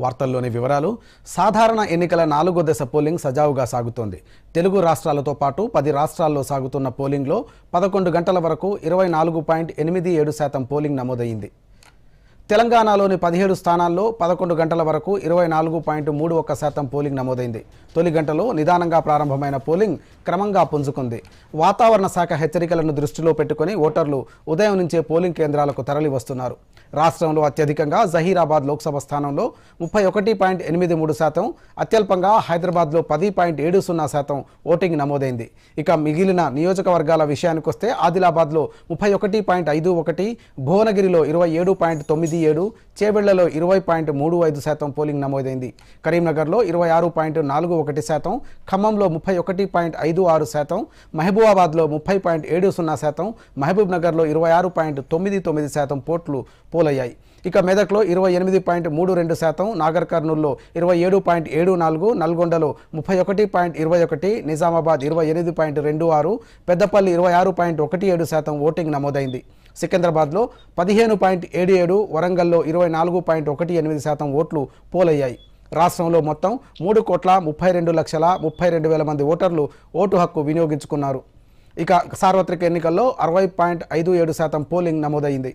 వార్తల్లోని వివరాలు. సాధారణ ఎన్నికల నాలుగో దశ పోలింగ్ సజావుగా సాగుతోంది. తెలుగు రాష్ట్రాలతో పాటు పది రాష్ట్రాల్లో సాగుతున్న పోలింగ్లో పదకొండు గంటల వరకు ఇరవై నాలుగు పాయింట్ ఎనిమిది ఏడు శాతం పోలింగ్ నమోదైంది. తెలంగాణలోని పదిహేడు స్థానాల్లో పదకొండు గంటల వరకు ఇరవై నాలుగు పాయింట్ మూడు ఒక్క శాతం పోలింగ్ నమోదైంది. తొలి గంటలో నిదానంగా ప్రారంభమైన పోలింగ్ క్రమంగా పుంజుకుంది. వాతావరణ శాఖ హెచ్చరికలను దృష్టిలో పెట్టుకుని ఓటర్లు ఉదయం నుంచే పోలింగ్ కేంద్రాలకు తరలి వస్తున్నారు రాష్ట్రంలో అత్యధికంగా జహీరాబాద్ లోక్సభ స్థానంలో ముప్పై ఒకటి పాయింట్ ఎనిమిది మూడు శాతం అత్యల్పంగా హైదరాబాద్లో పది పాయింట్ ఏడు సున్నా శాతం ఓటింగ్ నమోదైంది. ఇక మిగిలిన నియోజకవర్గాల విషయానికొస్తే ఆదిలాబాద్లో ముప్పై ఒకటి పాయింట్ ఐదు ఒకటి భువనగిరిలో ఇరవై ఏడు పాయింట్ తొమ్మిది ఏడు చేబెళ్ళలో ఇరవై పాయింట్ మూడు ఐదు శాతం పోలింగ్ నమోదైంది. కరీంనగర్లో ఇరవై ఆరు పాయింట్ నాలుగు ఒకటి శాతం ఖమ్మంలో ముప్పై ఒకటి పాయింట్ ఐదు ఆరు శాతం మహబూబాబాద్లో ముప్పై పాయింట్ ఏడు సున్నా శాతం మహబూబ్ నగర్లో ఇరవై ఆరు పాయింట్ తొమ్మిది తొమ్మిది శాతం పోట్లు పోలయ్యాయి. ఇక మెదక్లో ఇరవై ఎనిమిది పాయింట్ మూడు రెండు శాతం నాగర్ కర్నూల్లో ఇరవై ఏడు పాయింట్ ఏడు నాలుగు నల్గొండలో ముప్పై ఒకటి పాయింట్ ఇరవై ఒకటి నిజామాబాద్ ఇరవై ఎనిమిది పాయింట్ రెండు ఆరు పెద్దపల్లి ఇరవై ఆరు పాయింట్ ఒకటి ఏడు శాతం ఓటింగ్ నమోదైంది. సికింద్రాబాద్లో పదిహేను పాయింట్ ఏడు ఏడు వరంగల్లో ఇరవై నాలుగు పాయింట్ ఒకటి ఎనిమిది శాతం ఓట్లు పోలయ్యాయి. రాష్ట్రంలో మొత్తం మూడు కోట్ల ముప్పై రెండు లక్షల ముప్పై రెండు వేల మంది ఓటర్లు ఓటు హక్కు వినియోగించుకున్నారు. ఇక సార్వత్రిక ఎన్నికల్లో అరవై పాయింట్ ఐదు ఏడు శాతం పోలింగ్ నమోదైంది.